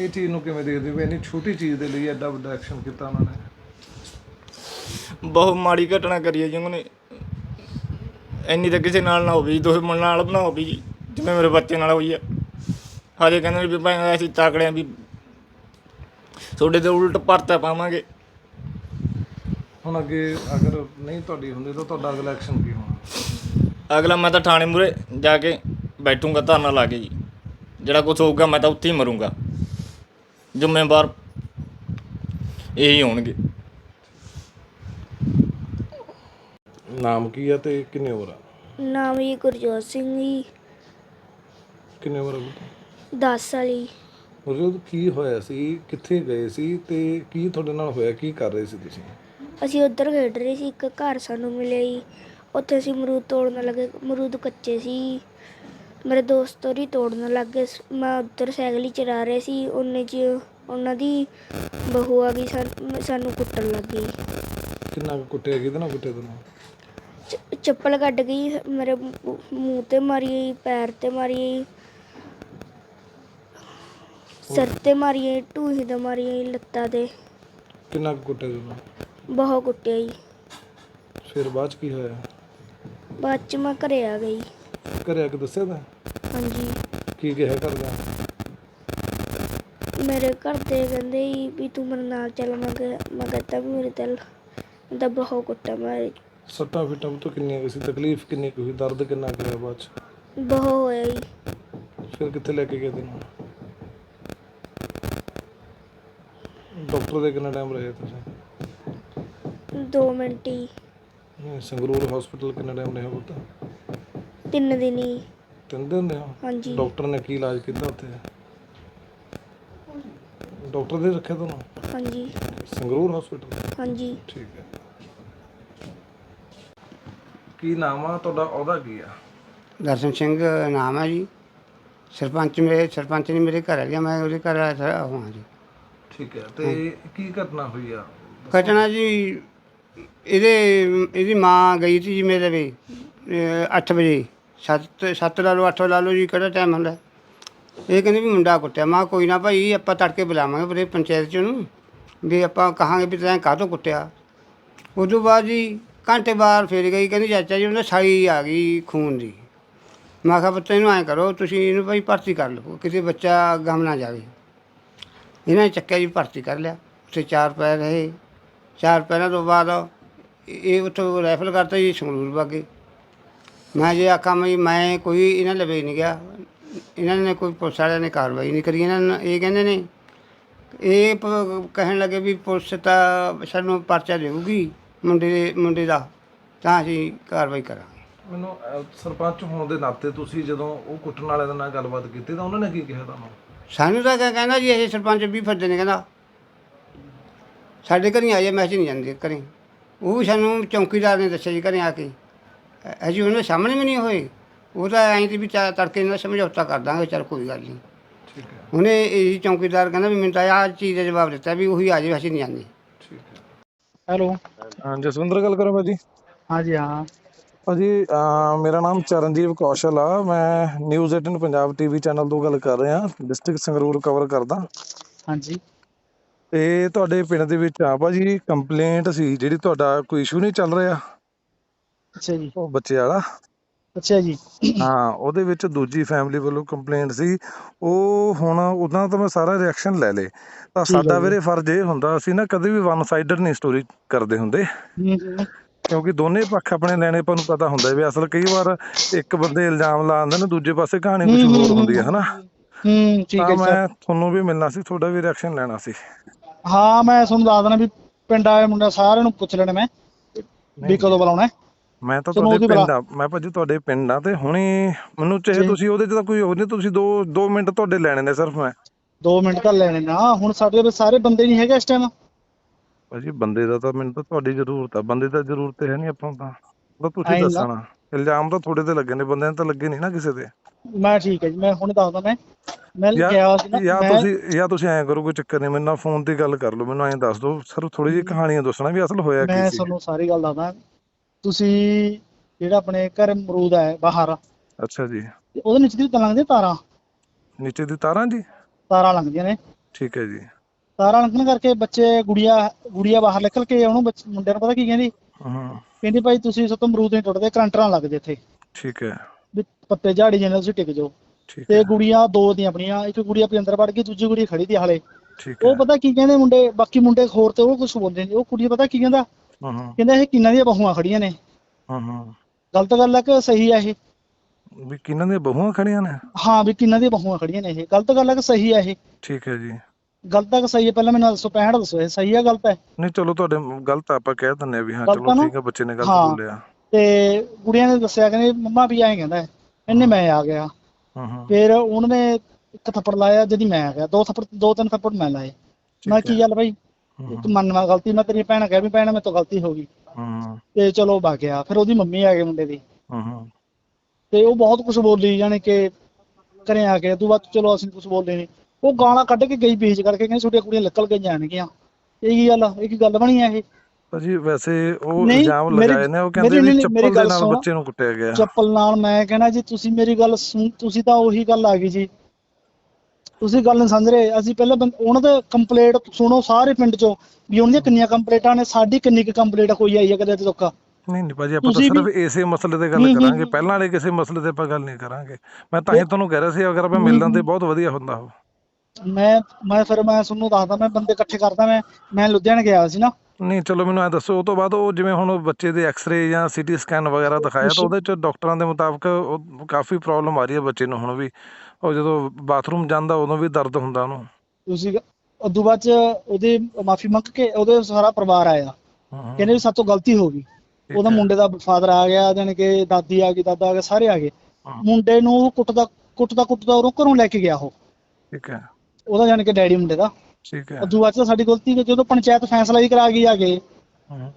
ਇਹ ਚੀਜ਼ ਨੂੰ ਕਿਵੇਂ ਦੇਖਦੇ ਹੋ? ਵੀ ਇੰਨੀ ਛੋਟੀ ਚੀਜ਼ ਦੇ ਲਈ ਐਡਾ ਵੱਡਾ ਐਕਸ਼ਨ ਕੀਤਾ ਉਹਨਾਂ ਨੇ। ਬਹੁਤ ਮਾੜੀ ਘਟਨਾ ਕਰੀ ਹੈ ਜੀ ਉਹਨੇ ਇੰਨੀ ਤਾਂ ਕਿਸੇ ਨਾਲ ਨਾ ਹੋਵੇ ਜੀ ਦੁਸ਼ਮਣ ਨਾਲ ਨਾ ਹੋਵੇ ਜੀ ਜਿਵੇਂ ਮੇਰੇ ਬੱਚੇ ਨਾਲ ਹੋਈ ਆ। ਹਾਲੇ ਕਹਿੰਦੇ ਨੇ ਵੀ ਭਾਈ ਅਸੀਂ ਤਾਕੜੇ ਆ ਵੀ ਤੁਹਾਡੇ ਤੇ ਉਲਟ ਪਰਤਾ ਪਾਵਾਂਗੇ। ਹੁਣ ਅੱਗੇ ਅਗਰ ਨਹੀਂ ਤੁਹਾਡੀ ਹੁੰਦੀ ਤਾਂ ਤੁਹਾਡਾ ਅਗਲਾ ਐਕਸ਼ਨ ਕੀ ਹੋਣਾ? ਅਗਲਾ ਮੈਂ ਤਾਂ ਥਾਣੇ ਮੂਰੇ ਜਾ ਕੇ ਬੈਠੂੰਗਾ ਧਰਨਾ ਲਾ ਕੇ ਜੀ। ਜਿਹੜਾ ਕੁਝ ਹੋਊਗਾ ਮੈਂ ਤਾਂ ਉੱਥੇ ਹੀ ਮਰੂੰਗਾ। ਜ਼ਿੰਮੇਵਾਰ ਇਹੀ ਹੋਣਗੇ। ਨਾਮ ਕੀ ਆ ਤੇ ਕਿੰਨੇ ਉਮਰ ਆ? ਨਾਮ ਜੀ ਗੁਰਜੋਤ ਸਿੰਘ ਜੀ। ਕਿੰਨੇ ਉਮਰ ਆ 10 ਸਾਲੀ। ਗੁਰਜੋਤ ਕੀ ਹੋਇਆ ਸੀ? ਕਿੱਥੇ ਗਏ ਸੀ? ਤੇ ਕੀ ਤੁਹਾਡੇ ਨਾਲ ਹੋਇਆ? ਕੀ ਕਰ ਰਹੇ ਸੀ ਤੁਸੀਂ? ਅਸੀਂ ਉੱਧਰ ਖੇਡ ਰਹੇ ਸੀ ਇੱਕ ਘਰ ਸਾਨੂੰ ਮਿਲਿਆ ਜੀ। ਉੱਥੇ ਅਸੀਂ ਅਮਰੂਦ ਤੋੜਨ ਲੱਗੇ ਅਮਰੂਦ ਕੱਚੇ ਸੀ। ਮੇਰੇ ਦੋਸਤ ਹੋਰੀ ਤੋੜਨ ਲੱਗ ਗਏ ਮੈਂ ਉੱਧਰ ਸਾਈਕਲ ਹੀ ਚਲਾ ਰਿਹਾ ਸੀ ਉਹਨੇ ਚ ਉਹਨਾਂ ਦੀ ਬਹੂ ਆ ਗਈ ਸਾਨ- ਸਾਨੂੰ ਕੁੱਟਣ ਲੱਗ ਗਈ। ਕਿੰਨਾ ਕੁ ਕੁੱਟਿਆ ਕਿਹਦੇ ਨਾਲ ਕੁੱਟਿਆ ਤੁਹਾਨੂੰ ਚ- ਚੱਪਲ ਕੱਢ ਗਈ ਮੇਰੇ ਮੂੰਹ ਮੂੰਹ ਤੇ ਮਾਰੀ ਗਈ ਪੈਰ ਤੇ ਮਾਰੀ ਗਈ ਸਿਰ ਤੇ ਮਾਰੀ ਗਈ ਢੂਹੀ ਤੇ ਮਾਰੀ ਗਈ ਲੱਤਾਂ ਤੇ। ਕਿੰਨਾ ਕੁ ਕੁੱਟਿਆ ਤੁਹਾਨੂੰ ਬਹੁਤ ਕੁੱਟਿਆ ਜੀ। ਫਿਰ ਬਾਅਦ ਚ ਕੀ ਹੋਇਆ? ਬਾਅਦ ਚ ਮੈਂ ਘਰੇ ਆ ਗਈ। ਘਰੇ ਆ ਕੇ ਦੱਸਿਆ ਤਾਂ? ਹਾਂਜੀ। ਕੀ ਕਿਹਾ ਕਰਦਾ ਮੇਰੇ ਘਰ ਦੇ ਕਹਿੰਦੇ ਸੀ ਵੀ ਤੂੰ ਮੇਰੇ ਨਾਲ ਚੱਲ ਮੈਂ ਕਿਹਾ ਮੈਂ ਕਹਤਾ ਵੀ ਮੇਰੇ ਦਿਲ ਦਾ ਬਹੁਤ ਕੁੱਟਿਆ ਮੈਂ। ਸੱਟਾਂ ਫਿੱਟਾਂ ਤੋਂ ਕਿੰਨੀਆਂ ਕੁ ਸੀ ਤਕਲੀਫ ਕਿੰਨੀ ਕੁ ਹੋਈ ਦਰਦ ਕਿੰਨਾ ਕੁ ਹੋਇਆ ਬਾਅਦ ਚ? ਬਹੁਤ ਹੋਇਆ ਜੀ। ਫਿਰ ਕਿੱਥੇ ਲੈ ਕੇ ਗਏ ਤੈਨੂੰ? ਡਾਕਟਰ ਦੇ ਕਿੰਨਾ ਟਾਈਮ ਰਹੇ ਤੁਸੀਂ? 2 ਮਿੰਟ ਹੀ। ਸੰਗਰੂਰ ਹਸਪੀਟਲ ਕਿੰਨਾ ਟਾਈਮ ਰਹੇ ਪੁੱਤ ਤਿੰਨ ਦਿਨ ਹੀ। ਤਿੰਨ ਦਿਨ ਰਿਹਾ ਹਾਂਜੀ। ਡਾਕਟਰ ਨੇ ਕੀ ਇਲਾਜ ਕੀਤਾ ਉੱਥੇ? ਡਾਕਟਰ ਦੇ ਰੱਖਿਆ ਤੁਹਾਨੂੰ? ਹਾਂਜੀ। ਸੰਗਰੂਰ ਹਸਪੀਟਲ ਹਾਂਜੀ। ਠੀਕ ਹੈ। ਕੀ ਨਾਮ ਆ? ਤੁਹਾਡਾ ਅਹੁਦਾ ਕੀ ਆ? ਦਰਸ਼ਨ ਸਿੰਘ ਨਾਮ ਹੈ ਜੀ। ਸਰਪੰਚ ਮੇਰੇ ਸਰਪੰਚ ਨੇ ਮੇਰੇ ਘਰ ਵਾਲਿਆ ਮੈਂ ਉਹਦੇ ਘਰ ਸਾਰਾ ਹਾਂ ਜੀ। ਠੀਕ ਹੈ ਤੇ ਕੀ ਘਟਨਾ ਹੋਈ ਆ? ਘਟਨਾ ਜੀ ਇਹਦੇ, ਇਹਦੀ ਮਾਂ ਗਈ ਸੀ ਜੀ ਮੇਰੇ ਵੀ 8 ਵਜੇ। 7 7 ਲਾ ਲਓ 8 ਲਾ ਲਓ ਜੀ, ਕਿਹੜਾ ਟਾਈਮ ਹੁੰਦਾ? ਇਹ ਕਹਿੰਦੇ ਵੀ ਮੁੰਡਾ ਕੁੱਟਿਆ। ਮਾਂ ਕੋਈ ਨਾ ਭਾਈ, ਆਪਾਂ ਤੜਕੇ ਬੁਲਾਵਾਂਗੇ ਪਰੇ ਪੰਚਾਇਤ ਚ ਉਹਨੂੰ, ਵੀ ਆਪਾਂ ਕਹਾਂਗੇ ਵੀ ਤੈਂ ਕਾਹਤੋਂ ਕੁੱਟਿਆ? ਉਦੋਂ ਬਾਅਦ ਜੀ ਘੰਟੇ ਬਾਅਦ ਫਿਰ ਗਈ, ਕਹਿੰਦੀ ਚਾਚਾ ਜੀ, ਉਹਨਾਂ ਸਾਈ ਆ ਗਈ ਖੂਨ ਦੀ। ਮੈਂ ਕਿਹਾ ਬੱਚੇ ਨੂੰ ਐਂ ਕਰੋ, ਤੁਸੀਂ ਇਹਨੂੰ ਭਾਈ ਭਰਤੀ ਕਰ ਲਓ ਕਿਤੇ ਬੱਚਾ ਗਮ ਨਾ ਜਾਵੇ। ਇਹਨਾਂ ਨੇ ਚੱਕਿਆ ਜੀ, ਭਰਤੀ ਕਰ ਲਿਆ। ਉੱਥੇ ਚਾਰ ਪੈ ਰਹੇ। ਚਾਰ ਪੈਰਾਂ ਤੋਂ ਬਾਅਦ ਇਹ ਉੱਥੋਂ ਰੈਫਲ ਕਰਤਾ ਜੀ ਸੰਗਰੂਰ ਬਾਗੇ ਮੈਂ ਜੇ ਆਖਾਂ ਵੀ ਮੈਂ ਕੋਈ ਇਹਨਾਂ ਲਵੇ ਨਹੀਂ ਗਿਆ। ਇਹਨਾਂ ਨੇ ਕੋਈ ਪੁਲਿਸ ਵਾਲਿਆਂ ਨੇ ਕਾਰਵਾਈ ਨਹੀਂ ਕਰੀ। ਇਹਨਾਂ ਨੇ ਇਹ ਕਹਿੰਦੇ ਨੇ ਇਹ ਕਹਿਣ ਲੱਗੇ ਵੀ ਪੁਲਿਸ ਤਾਂ ਸਾਨੂੰ ਪਰਚਾ ਦੇਊਗੀ ਮੁੰਡੇ ਦੇ ਮੁੰਡੇ ਦਾ ਤਾਂ ਅਸੀਂ ਕਾਰਵਾਈ ਕਰਾਂਗੇ। ਮੈਨੂੰ ਸਰਪੰਚ ਹੋਣ ਦੇ ਨਾਤੇ ਤੁਸੀਂ ਜਦੋਂ ਉਹ ਕੁੱਟਣ ਵਾਲਿਆਂ ਦੇ ਨਾਲ ਗੱਲਬਾਤ ਕੀਤੀ ਤਾਂ ਉਹਨਾਂ ਨੇ ਕੀ ਕਿਹਾ ਤੁਹਾਨੂੰ? ਸਾਨੂੰ ਤਾਂ ਕਹਿ- ਕਹਿੰਦਾ ਜੀ ਇਹ ਸਰਪੰਚ ਵੀ ਫਿਰਦੇ ਨੇ ਕਹਿੰਦਾ ਸਾਡੇ ਘਰੀ ਆ ਜਾ ਮੈਂ ਨਹੀਂ ਜਾਂਦੇ ਘਰੇ। ਉਹ ਵੀ ਸਾਨੂੰ ਚੌਕੀਦਾਰ ਨੇ ਦੱਸਿਆ ਜੀ ਘਰੇ ਆ ਕੇ। ਅ- ਅਜੇ ਉਹਨਾਂ ਸਾਹਮਣੇ ਵੀ ਨਹੀਂ ਹੋਏ। ਉਹ ਤਾਂ ਐਂ ਤੇ ਵੀ ਚਾ ਤੜਕੇ ਨਾਲ ਸਮਝੌਤਾ ਕਰ ਦਾਂਗੇ ਚਲ ਕੋਈ ਗੱਲ ਨਹੀਂ। ਠੀਕ ਹੈ। ਉਹਨੇ ਇਹ ਚੌਕੀਦਾਰ ਕਹਿੰਦਾ ਵੀ ਮੈਨੂੰ ਤਾਂ ਆਹ ਚੀਜ਼ ਦਾ ਜਵਾਬ ਦਿੱਤਾ ਵੀ ਉਹੀ ਆ ਜਾਵੇ ਅਸੀਂ ਨਹੀਂ ਜਾਂਦੇ। ਠੀਕ ਹੈ। ਹੈਲੋ। ਹਾਂ ਜਸਵਿੰਦਰ ਗੱਲ ਕਰੋ ਭਾਜੀ? ਹਾਂਜੀ ਹਾਂ। ਭਾਜੀ ਅਹ, ਮੇਰਾ ਨਾਮ ਚਰਨਜੀਤ ਕੌਸ਼ਲ ਆ। ਮੈਂ ਨਿਊਜ਼ 18 ਪੰਜਾਬ ਟੀਵੀ ਚੈਨਲ ਤੋਂ ਗੱਲ ਕਰ ਰਿਹਾ। ਡਿਸਟ੍ਰਿਕਟ ਸੰਗਰੂਰ ਕਵਰ ਕਰਦਾ। ਹਾਂਜੀ। ਤੇ ਤੁਹਾਡੇ ਪਿੰਡ ਦੇ ਵਿੱਚ ਆ ਭਾਜੀ ਕੰਪਲੇਂਟ ਸੀ ਜਿਹੜੀ ਤੁਹਾਡਾ ਕੋਈ ਇਸ਼ੂ ਨਹੀਂ ਚੱਲ ਰਿਹਾ? ਅੱਛਾ ਜੀ। ਉਹ ਬੱਚੇ ਵਾਲਾ? ਅੱਛਾ ਜੀ। ਹਾਂ ਉਹਦੇ ਵਿੱਚ ਦੂਜੀ ਫੈਮਿਲੀ ਵੱਲੋਂ ਕੰਪਲੇਂਟ ਸੀ। ਉਹ ਹੁਣ ਉਹਨਾਂ ਤੋਂ ਮੈਂ ਸਾਰਾ ਰਿਐਕਸ਼ਨ ਲੈ ਲੇ ਤਾਂ ਸਾਡਾ। ਵੀਰੇ ਫਰਜ਼ ਇਹ ਹੁੰਦਾ ਅਸੀਂ ਨਾ ਕਦੇ ਵੀ ਵਨ ਸਾਈਡਡ ਨਹੀਂ ਸਟੋਰੀ ਕਰਦੇ ਹੁੰਦੇ। ਕਿਉਂਕਿ ਦੋਨੇ ਪੱਖ ਆਪਣੇ ਲੈਣੇ ਆਪਾਂ ਨੂੰ ਪਤਾ ਹੁੰਦਾ ਵੀ ਅਸਲ ਕਈ ਵਾਰ ਇੱਕ ਬੰਦੇ ਇਲਜ਼ਾਮ ਲਾ ਦਿੰਦੇ ਨੇ ਦੂਜੇ ਪਾਸੇ ਕਹਾਣੀ ਕੁਝ ਹੋਰ ਹੁੰਦੀ ਹੈ। ਹਨਾ? ਹੂੰ ਠੀਕ ਹੈ ਸਰ ਮੈਂ ਤੁਹਾਨੂੰ ਵੀ ਮਿਲਣਾ ਸੀ ਤੁਹਾਡਾ ਵੀ ਰਿਐਕਸ਼ਨ ਲੈਣਾ ਸੀ। ਹਾਂ ਮੈਂ ਤੁਹਾਨੂੰ ਦੱਸ ਦੇਣਾ ਵੀ ਪਿੰਡ ਆਏ ਮੁੰਡਾ ਸਾਰਿਆਂ ਨੂੰ ਪੁੱਛ ਲੈਣਾ ਮੈਂ ਵੀ ਕਦੋਂ ਬੁਲਾਉਣਾ ਹੈ। ਮੈਂ ਤਾਂ ਚਲੋ ਤੁਹਾਡੇ ਉਹਦੀ ਪਿੰਡ ਆ ਮੈਂ ਭਾਜੀ ਤੁਹਾਡੇ ਪਿੰਡ ਆ ਤੇ ਹੁਣੇ ਮੈਨੂੰ ਚਾਹੇ ਜੀ। ਤੁਸੀਂ ਉਹਦੇ ਚ ਤਾਂ ਕੋਈ ਹੋਰ ਨਹੀਂ ਤੁਸੀਂ 2 2 ਮਿੰਟ ਤੁਹਾਡੇ ਲੈਣੇ ਨੇ ਸਿਰਫ ਮੈਂ ਦੋ ਮਿੰਟ ਤਾਂ ਲੈਣੇ ਨਾ ਹੁਣ ਸਾਡੇ ਕੋਲ ਸਾਰੇ ਬੰਦੇ ਨਹੀਂ ਹੈਗੇ ਇਸ ਟਾਈਮ ਭਾਜੀ ਬੰਦੇ ਦਾ ਤਾਂ ਮੈਨੂੰ ਤਾਂ ਤੁਹਾਡੀ ਜ਼ਰੂਰਤ ਆ ਬੰਦੇ ਦਾ ਜ਼ਰੂਰਤ ਹੈ ਨਹੀਂ ਆਪਾਂ ਨੂੰ ਤਾਂ ਉਹ ਤਾਂ ਤੁਸੀਂ ਆਏਂ। ਦੱਸਣਾ ਇਲਜ਼ਾਮ ਤਾਂ ਤੁਹਾਡੇ ਤੇ ਲੱਗੇ ਨੇ ਬੰਦਿਆਂ ਤੇ ਤਾਂ ਲੱਗੇ ਨਹੀਂ ਨਾ ਕਿਸੇ ਤੇ ਮੈਂ ਠੀਕ ਹੈ ਜੀ ਮੈਂ ਹੁਣ ਦੱਸਦਾ ਮੈਂ। ਮੈਂ ਜਾਂ ਗਿਆ ਸੀ ਨਾ ਮੈਂ ਤੁਸੀਂ ਜਾਂ ਤੁਸੀਂ ਐਂ ਕਰੋ ਕੋਈ ਚੱਕਰ ਨਹੀਂ ਮੇਰੇ ਨਾਲ ਫੋਨ ਤੇ ਗੱਲ ਕਰ ਲਓ ਮੈਨੂੰ ਐਂ ਦੱਸ ਦਿਓ। ਸਰ ਥੋੜੀ ਜਿਹੀ ਕਹਾਣੀਆਂ ਦੱਸਣਾ ਵੀ ਅਸਲ ਹੋਇਆ ਮੈਂ ਕੀ ਸੀ। ਤੁਹਾਨੂੰ ਸਾਰੀ ਗੱਲ ਦੱਸਦਾ। ਤੁਸੀਂ ਜਿਹੜਾ ਆਪਣੇ ਘਰ ਅਮਰੂਦ ਹੈ ਬਾਹਰ ਅੱਛਾ ਜੀ। ਤੇ ਉਹਦੇ ਨੀਚੇ ਦੀ ਤਾਂ ਲੰਘਦੇ ਤਾਰਾਂ। ਨੀਚੇ ਦੀ ਤਾਰਾਂ ਜੀ? ਤਾਰਾਂ ਲੰਘਦੀਆਂ ਨੇ। ਠੀਕ ਹੈ ਜੀ। ਤਾਰਾਂ ਲੰਘਣ ਕਰਕੇ ਬੱਚੇ ਗੁੜੀਆ ਗੁੜੀਆ ਬਾਹਰ ਨਿਕਲ ਕੇ ਉਹਨੂੰ ਬੱਚ- ਮੁੰਡਿਆਂ ਨੂੰ ਪਤਾ ਕੀ ਕਹਿੰਦੀ? ਹਾਂ। ਕਹਿੰਦੀ ਭਾਈ ਤੁਸੀਂ ਸਤੋਂ ਅਮਰੂਦ ਨਹੀਂ ਟੁੱਟਦੇ ਕਰੰਟ ਨਾਲ ਲੱਗਦੇ ਇੱਥੇ। ਠੀਕ ਹੈ। ਪੱਤੇ ਝਾੜੀ ਜਾਂਦੇ ਤੁਸੀਂ ਟਿਕ ਜਾਓ। ਠੀਕ ਤੇ ਹੈ। ਗੁੜੀਆਂ ਦੋ ਦੀਆਂ ਆਪਣੀਆਂ ਇੱਕ ਗੁੜੀ ਆਪਣੀ ਅੰਦਰ ਵੜ ਗਈ ਦੂਜੀ ਗੁੜੀ ਖੜੀ ਦੀ ਹਾਲੇ। ਠੀਕ ਉਹ ਪਤਾ ਕੀ ਕਹਿੰਦੇ ਮੁੰਡੇ ਬਾਕੀ ਮੁੰਡੇ ਹੋਰ ਤੇ ਉਹ ਕੁਝ ਬੋਲਦੇ ਨੇ। ਉਹ ਕੁੜੀ ਪਤਾ ਕੀ ਕਹਿੰਦਾ? ਹਾਂ ਹਾਂ। ਕਹਿੰਦਾ ਇਹ ਕਿੰਨਾਂ ਦੀਆਂ ਬਹੂਆਂ ਖੜੀਆਂ ਨੇ? ਹਾਂ ਹਾਂ। ਗਲਤ ਗੱਲ ਹੈ ਕਿ ਸਹੀ ਹੈ ਇਹ? ਵੀ ਕਿਹਨਾਂ ਦੀਆਂ ਬਹੂਆਂ ਖੜੀਆਂ ਨੇ? ਹਾਂ ਵੀ ਕਿੰਨਾਂ ਦੀਆਂ ਬਹੂਆਂ ਖੜੀਆਂ ਨੇ ਇਹ? ਗਲਤ ਗੱਲ ਹੈ ਕਿ ਸਹੀ ਹੈ ਇਹ? ਠੀਕ ਹੈ ਜੀ। ਗਲਤ ਹੈ ਕਿ ਸਹੀ ਹੈ ਪਹਿਲਾਂ ਮੈਨੂੰ ਦੱਸੋ ਪੈਂਹਠ ਦੱਸੋ ਇਹ ਸਹੀ ਹੈ ਗਲਤ ਹੈ ਨਹੀਂ ਚਲੋ ਤੁਹਾਡੇ ਗਲਤ ਆ, ਆਪਾਂ ਕਹਿ ਦਿੰਨੇ ਆ ਵੀ ਹਾਂ ਗਲਤ ਚਲੋ ਆ ਨਾ? ਠੀਕ ਹੈ ਬੱਚੇ ਨੇ ਗਲਤ ਹਾਂ। ਬੋਲਿਆ। ਤੇ ਗੁੜੀਆਂ ਨੇ ਦੱਸਿਆ ਕਹਿੰਦੇ ਮੰਮਾ ਵੀ ਐਂ ਕਹਿੰਦਾ ਹੈ। ਇਹਨੇ ਮੈਂ ਆ ਗਿਆ। ਹਾਂ ਹਾਂ। ਫਿਰ ਉਹਨੇ ਇੱਕ ਥੱਪੜ ਲਾਇਆ ਜਦੀ ਮੈਂ ਆ ਗਿਆ। ਦੋ ਥੱਪੜ ਦੋ ਤਿੰਨ ਥੱਪੜ ਮੈਂ ਲਾਏ। ਮੈਂ। ਕੀ ਗੱਲ ਭਾਈ ਹਾਂ, ਤੂੰ ਮੰਨ ਮੈਂ ਗਲਤੀ ਮੈਂ ਤੇਰੀ ਭੈਣ ਕਹਿ ਵੀ ਭੈਣ ਮੇਰੇ ਤੋਂ ਗਲਤੀ ਹੋ ਗਈ। ਹਾਂ ਤੇ ਚਲੋ ਵਗ ਗਿਆ। ਫਿਰ ਉਹਦੀ ਮੰਮੀ ਆ ਗਈ ਮੁੰਡੇ ਦੀ। ਹਾਂ ਹਾਂ। ਤੇ ਉਹ ਬਹੁਤ ਕੁਝ ਬੋਲੀ ਜਾਣੀ ਕਿ ਘਰੇ ਆ ਕੇ। ਤੂੰ ਬਾਅਦ ਚਲੋ ਅਸੀਂ ਕੁਝ ਬੋਲਦੇ ਨਹੀਂ ਉਹ ਗਾਲਾਂ ਕੱਢ ਕੇ ਗਈ ਬੀਜ ਕਰਕੇ। ਕਹਿੰਦੀ ਛੋਟੀਆਂ ਕੁੜੀਆਂ ਨਿਕਲ ਕੇ ਜਾਣਗੀਆਂ। ਇਹ ਕੀ ਗੱਲ? ਇਹ ਕੀ ਗੱਲ ਬਣੀ ਆ ਇਹ। ਭਾਜੀ ਵੈਸੇ ਉਹ ਨਹੀਂ, ਇਲਜ਼ਾਮ ਮੇਰੀ- ਲਗਾਏ ਨੇ ਉਹ ਕਹਿੰਦੇ ਮੇਰੀ- ਵੀ ਮੇਰੀ ਚੱਪਲ ਦੇ ਗੱਲ ਨਾਲ ਸੁਣੋ। ਬੱਚੇ ਨੂੰ ਕੁੱਟਿਆ ਗਿਆ। ਚੱਪਲ ਨਾਲ ਮੈਂ ਕਹਿਣਾ ਜੀ ਤੁਸੀਂ ਮੇਰੀ ਗੱਲ ਸੁਣ ਤੁਸੀਂ ਤਾਂ ਉਹੀ ਗੱਲ ਆ ਗਈ ਜੀ। ਤੁਸੀਂ ਗੱਲ ਨਹੀਂ ਸਮਝ ਰਹੇ। ਅਸੀਂ ਪਹਿਲਾਂ ਉਹਨਾਂ ਦੇ ਕੰਪਲੇਂਟ ਸੁਣੋ ਸਾਰੇ ਪਿੰਡ ਚੋਂ ਵੀ ਉਹਨਾਂ ਦੀਆਂ ਕਿੰਨੀਆਂ ਕੰਪਲੇਂਟਾਂ ਨੇ ਸਾਡੀ ਕਿੰਨੀ ਕੁ ਕੰਪਲੇਂਟ ਕੋਈ ਆਈ ਹੈ ਕਦੇ ਤੱਕ ਨਹੀਂ ਨਹੀਂ ਭਾਜੀ ਆਪਾਂ ਤਾਂ ਤੁਸੀਂ ਸਿਰਫ ਇਸੇ ਮਸਲੇ ਤੇ ਗੱਲ ਕਰਾਂਗੇ। ਪਹਿਲਾਂ ਵਾਲੇ ਕਿਸੇ ਮਸਲੇ ਤੇ ਆਪਾਂ ਗੱਲ ਨਹੀਂ ਕਰਾਂਗੇ। ਮੈਂ ਤਾਂ ਹੀ ਤੁਹਾਨੂੰ ਕਹਿ ਰਿਹਾ ਸੀ ਅਗਰ ਆਪਾਂ ਮਿਲ ਲੈਂਦੇ ਬਹੁਤ ਵਧੀਆ ਹੁੰਦਾ ਉਹ। ਮੈਂ ਮੈਂ ਫਿਰ ਮੈਂ ਤੁਹਾਨੂੰ ਦੱਸਦਾ ਮੈਂ ਬੰਦੇ ਇਕੱਠੇ ਕਰਦਾ ਮੈਂ ਮੈਂ ਲੁਧਿਆਣੇ ਗਿਆ ਸੀ ਨਾ। ਨਹੀਂ ਚਲੋ ਮੈਨੂੰ ਐ ਦੱਸੋ ਉਹ ਤੋਂ ਬਾਅਦ ਉਹ ਜਿਵੇਂ ਹੁਣ ਬੱਚੇ ਦੇ ਐਕਸ-ਰੇ ਜਾਂ ਸੀਟੀ ਸਕੈਨ ਵਗੈਰਾ ਦਿਖਾਇਆ ਤਾਂ ਉਹਦੇ ਚ ਡਾਕਟਰਾਂ ਦੇ ਮੁਤਾਬਕ ਉਹ ਕਾਫੀ ਪ੍ਰੋਬਲਮ ਆ ਰਹੀ ਹੈ ਬੱਚੇ ਨੂੰ ਹੁਣ ਵੀ। ਉਹ ਜਦੋਂ ਬਾਥਰੂਮ ਜਾਂਦਾ ਉਦੋਂ ਵੀ ਦਰਦ ਹੁੰਦਾ ਉਹਨੂੰ। ਤੁਸੀਂ ਉਦੋਂ ਬਾਅਦ ਚ ਉਹਦੇ ਮਾਫੀ ਮੰਗ ਕੇ ਉਹਦੇ ਸਾਰਾ ਪਰਿਵਾਰ ਆਇਆ। ਕਹਿੰਦੇ ਵੀ ਸਾਤੋਂ ਗਲਤੀ ਹੋ ਗਈ। ਉਹਦਾ। ਮੁੰਡੇ ਦਾ ਫਾਦਰ ਆ ਗਿਆ ਜਾਣੀ ਕਿ ਦਾਦੀ ਆ ਗਈ ਦਾਦਾ ਆ ਗਿਆ ਸਾਰੇ ਆ ਗਏ। ਮੁੰਡੇ ਨੂੰ ਕੁੱਟਦਾ ਕੁੱਟਦਾ ਕੁੱਟਦਾ ਉਹ ਘਰੋਂ ਲੈ ਕੇ ਗਿਆ ਉਹ। ਠੀਕ ਹੈ। ਉਹਦਾ ਜਾਣੀ ਕਿ ਡੈਡੀ ਮੁੰਡੇ ਦਾ। ਠੀਕ ਹੈ। ਬਾਅਦ ਚ ਸਾਡੀ ਗਲਤੀ ਕਿ ਜਦੋਂ ਪੰਚਾਇਤ ਫੈਸਲਾ ਵੀ ਕਰਾ ਗਈ ਆ ਕੇ ਹੂੰ।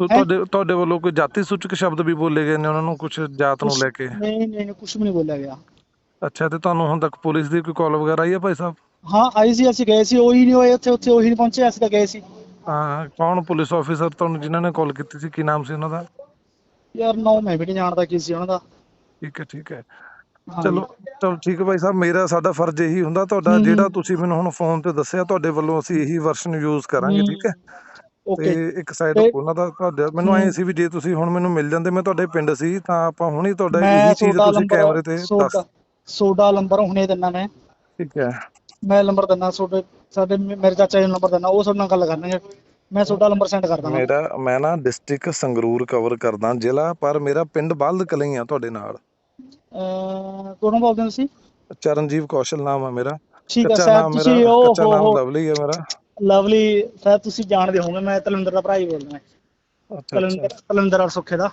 ਤੋ ਤੁਹਾਡੇ ਤੁਹਾਡੇ ਵੱਲੋਂ ਕੋਈ ਜਾਤੀ ਸੂਚਕ ਸ਼ਬਦ ਵੀ ਬੋਲੇ ਗਏ ਨੇ ਉਹਨਾਂ ਨੂੰ ਕੁਝ ਜਾਤ ਨੂੰ ਲੈ ਕੇ? ਨਹੀਂ ਨਹੀਂ ਕੁਝ ਵੀ ਨਹੀਂ ਬੋਲਿਆ ਗਿਆ। ਅੱਛਾ ਤੇ ਤੁਹਾਨੂੰ ਹੁਣ ਤੱਕ ਪੁਲਿਸ ਦੀ ਕੋਈ ਕਾਲ ਵਗੈਰਾ ਆਈ ਹੈ ਭਾਈ ਸਾਹਿਬ? ਹਾਂ ਆਈ ਸੀ ਅਸੀਂ ਗਏ ਸੀ ਉਹੀ ਨਹੀਂ ਹੋਏ ਉੱਥੇ ਉੱਥੇ ਉਹੀ ਨਹੀਂ ਪਹੁੰਚੇ ਅਸੀਂ ਤਾਂ ਗਏ ਸੀ। ਹਾਂ ਕੌਣ ਪੁਲਿਸ ਆਫੀਸਰ ਤੁਹਾਨੂੰ ਜਿਨ੍ਹਾਂ ਨੇ ਕਾਲ ਕੀਤੀ ਸੀ? ਕੀ ਨਾਮ ਸੀ ਉਹਨਾਂ ਦਾ? ਯਾਰ ਨੋ ਮੈਂ ਵੀ ਨਹੀਂ ਜਾਣਦਾ ਕੀ ਸੀ ਉਹਨਾਂ ਦਾ। ਠੀਕ ਹੈ ਠੀਕ ਹੈ ਹਾਂ। ਚਲੋ ਚਲੋ ਠੀਕ ਹੈ ਭਾਈ ਸਾਹਿਬ ਮੇਰਾ ਸਾਡਾ ਫਰਜ਼ ਇਹੀ ਹੁੰਦਾ ਤੁਹਾਡਾ ਜਿਹੜਾ। ਤੁਸੀਂ ਮੈਨੂੰ ਹੁਣ ਫੋਨ ਤੇ ਦੱਸਿਆ ਤੁਹਾਡੇ ਵੱਲੋਂ ਅਸੀਂ ਇਹੀ ਵਰਸ਼ਨ ਯੂਜ਼ ਕਰਾਂਗੇ ਠੀਕ ਹੈ? ਓਕੇ। ਤੇ ਇੱਕ ਸਾਈਡ ਤੇ- ਉਹਨਾਂ ਦਾ ਤੁਹਾਡਾ ਮੈਨੂੰ ਐ। ਸੀ ਵੀ ਜੇ ਤੁਸੀਂ ਹੁਣ ਮੈਨੂੰ ਮਿਲ ਜਾਂਦੇ ਮੈਂ ਤੁਹਾਡੇ ਪਿੰਡ ਸੀ ਤਾਂ ਆਪਾਂ ਹੁਣੀ ਤੁਹਾਡਾ ਇਹੀ ਚੀਜ਼ ਤੁਸੀਂ ਕੈਮਰੇ ਤੇ ਦੱਸ ਸੋਡਾ ਨੰਬਰ ਹੁਣੇ ਦਿੰਦਾ ਮੈਂ। ਠੀਕ ਹੈ। ਮੈਂ ਨੰਬਰ ਦਿੰਦਾ ਤੁਹਾਡੇ ਸਾਡੇ ਮੇਰੇ ਚਾਚਾ ਜੀ ਨੂੰ ਨੰਬਰ ਦਿੰਦਾ ਉਹ ਤੁਹਾਡੇ ਨਾਲ ਗੱਲ ਕਰਨਗੇ। ਮੈਂ ਤੁਹਾਡਾ ਨੰਬਰ ਸੈਂਡ ਕਰ ਦਾਂਗਾ। ਮੇਰਾ ਮੈਂ ਨਾ ਡਿਸਟ੍ਰਿਕਟ ਸੰਗਰੂਰ ਕਵਰ ਕਰਦਾ ਜ਼ਿਲ੍ਹਾ ਪਰ ਮੇਰਾ ਪਿੰਡ ਬਲਦ ਕਲਈ ਆ ਤੁਹਾਡੇ ਨਾਲ। ਕੌਣ ਬੋਲਦੇ ਹੋ ਤੁਸੀਂ? ਚਰਨਜੀਵ ਕੌਸ਼ਲ ਨਾਮ ਆ ਮੇਰਾ। ਠੀਕ ਹੈ ਸਰ ਤੁਸੀਂ ਉਹ ਕੱਚਾ ਨਾਮ ਲਵਲੀ ਹੈ ਮੇਰਾ। ਲਵਲੀ ਸਰ ਤੁਸੀਂ ਜਾਣਦੇ ਹੋਵੋਗੇ ਮੈਂ ਤਲਵਿੰਦਰ ਦਾ ਭਰਾ ਹੀ ਬੋਲਦਾ ਤਲਵਿੰਦਰ ਤਲਵਿੰਦਰ ਔਰ ਸੁੱਖੇ ਦਾ।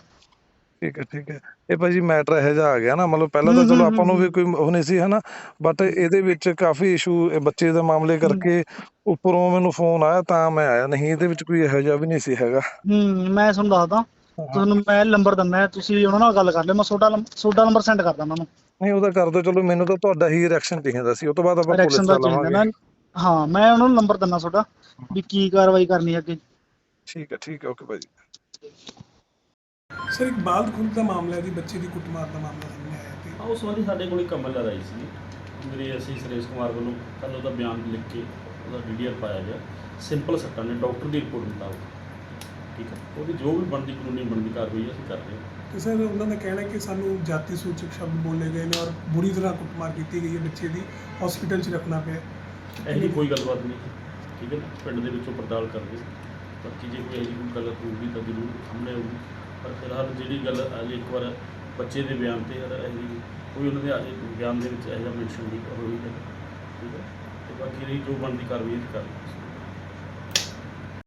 ਠੀਕ ਹੈ ਠੀਕ ਹੈ। ਇਹ ਭਾਜੀ ਮੈਟਰ ਇਹੋ ਜਿਹਾ ਆ ਗਿਆ ਨਾ ਮਤਲਬ ਪਹਿਲਾਂ ਤਾਂ ਚਲੋ ਆਪਾਂ ਨੂੰ ਵੀ ਕੋਈ ਉਹ ਨਹੀਂ ਸੀ ਹਨਾ? ਬਟ ਇਹਦੇ ਵਿੱਚ ਕਾਫੀ ਇਸ਼ੂ ਬੱਚੇ ਦੇ ਮਾਮਲੇ ਕਰਕੇ ਉੱਪਰੋਂ ਮੈਨੂੰ ਫੋਨ ਆਇਆ ਤਾਂ ਮੈਂ ਆਇਆ ਨਹੀਂ। ਇਹਦੇ ਵਿੱਚ ਕੋਈ ਇਹੋ ਜਿਹਾ ਵੀ ਨਹੀਂ ਸੀ ਹੈਗਾ। ਹੂੰ ਮੈਂ ਤੁਹਾਨੂੰ ਦੱਸਦਾ। ਤੁਹਾਨੂੰ ਮੈਂ ਨੰਬਰ ਦਿੰਦਾ ਤੁਸੀਂ ਉਹਨਾਂ ਨਾਲ ਗੱਲ ਕਰ ਲਿਓ ਮੈਂ ਤੁਹਾਡਾ ਤੁਹਾਡਾ ਨੰਬਰ ਸੈਂਡ ਕਰਦਾ ਉਹਨਾਂ ਨੂੰ। ਨਹੀਂ ਉਹਦਾ ਕਰ ਦਿਓ ਚਲੋ ਮੈਨੂੰ ਤਾਂ ਤੁਹਾਡਾ ਹੀ ਰਿਐਕਸ਼ਨ ਚਾਹੀਦਾ ਸੀ ਉਹ ਤੋਂ ਬਾਅਦ ਆਪਾਂ ਪੁਲਿਸ ਦਾ ਦਾ ਲਵਾਂਗੇ। ਹਾਂ ਮੈਂ ਉਹਨਾਂ ਨੂੰ ਨੰਬਰ ਦਿੰਦਾ ਤੁਹਾਡਾ ਵੀ ਕੀ ਕਾਰਵਾਈ ਕਰਨੀ ਹੈ ਅੱਗੇ। ਠੀਕ ਹੈ ਠੀਕ ਹੈ ਓਕੇ ਭਾਜੀ। ਸਰ ਇੱਕ ਬਾਲ ਖੁੰਦ ਦਾ ਮਾਮਲਾ ਹੈ ਜੀ ਬੱਚੇ ਦੀ ਕੁੱਟਮਾਰ ਦਾ ਮਾਮਲਾ ਸਾਹਮਣੇ ਆਇਆ ਤੇ। ਹਾਂ ਉਸ ਸੰਬੰਧੀ ਸਾਡੇ ਕੋਲ ਇੱਕ ਕਮਲ ਆਈ ਸੀ। ਮੇਰੇ ਅਸੀਂ ਸੁਰੇਸ਼ ਕੁਮਾਰ ਵੱਲੋਂ ਕੱਲ੍ਹ ਉਹਦਾ ਬਿਆਨ ਲਿਖ ਕੇ ਉਹਦਾ ਡੀਡੀਆਰ ਪਾਇਆ ਗਿਆ। ਸਿੰਪਲ ਸੱਟਾਂ ਨੇ ਡਾਕਟਰ ਦੀ ਰਿਪੋਰਟ ਮੁਤਾਬਕ। ਠੀਕ ਹੈ। ਉਹਦੀ ਜੋ ਵੀ ਬਣਦੀ ਕਾਨੂੰਨੀ ਬਣਦੀ ਕਾਰਵਾਈ ਅਸੀਂ ਕਰ ਰਹੇ ਹਾਂ। ਤੇ ਸਰ ਉਹਨਾਂ ਦਾ ਕਹਿਣਾ ਹੈ ਕਿ ਸਾਨੂੰ ਜਾਤੀ ਸੂਚਕ ਸ਼ਬਦ ਬੋਲੇ ਗਏ ਨੇ ਔਰ ਬੁਰੀ ਤਰ੍ਹਾਂ ਕੁੱਟਮਾਰ ਕੀਤੀ ਗਈ ਹੈ ਬੱਚੇ ਦੀ ਹਸਪੀਟਲ 'ਚ ਰੱਖਣਾ ਪਿਆ। ਇਹੋ ਜਿਹੀ ਕੋਈ ਗੱਲਬਾਤ ਨਹੀਂ ਠੀਕ ਹੈ ਨਾ? ਪਿੰਡ ਦੇ ਵਿੱਚੋਂ ਪੜਤਾਲ ਕਰਦੇ ਬਾਕੀ ਜੇ ਕੋਈ ਇਹੋ ਜਿਹੀ ਕੋਈ ਗੱਲ ਹੋਊਗੀ ਤਾਂ ਜ਼ਰੂਰ ਸਾਹਮਣੇ ਆਊਗੀ। ਪਰ ਫਿਲਹਾਲ ਜਿਹੜੀ ਗੱਲ ਅਜੇ ਇੱਕ ਵਾਰ ਬੱਚੇ ਦੇ ਬਿਆਨ ਤੇ ਇਹੋ ਜਿਹੀ ਕੋਈ ਉਹਨਾਂ ਦੇ ਅਜੇ ਬਿਆਨ ਦੇ ਵਿੱਚ ਇਹੋ ਜਿਹਾ ਮੈਂਸ਼ਨ ਨਹੀਂ ਹੋਈ ਹੈ ਠੀਕ ਹੈ? ਤੇ ਬਾਕੀ ਰਹੀ ਜੋ ਬਣਦੀ ਕਾਰਵਾਈ ਅਸੀਂ ਕਰ ਰਹੇ ਹਾਂ।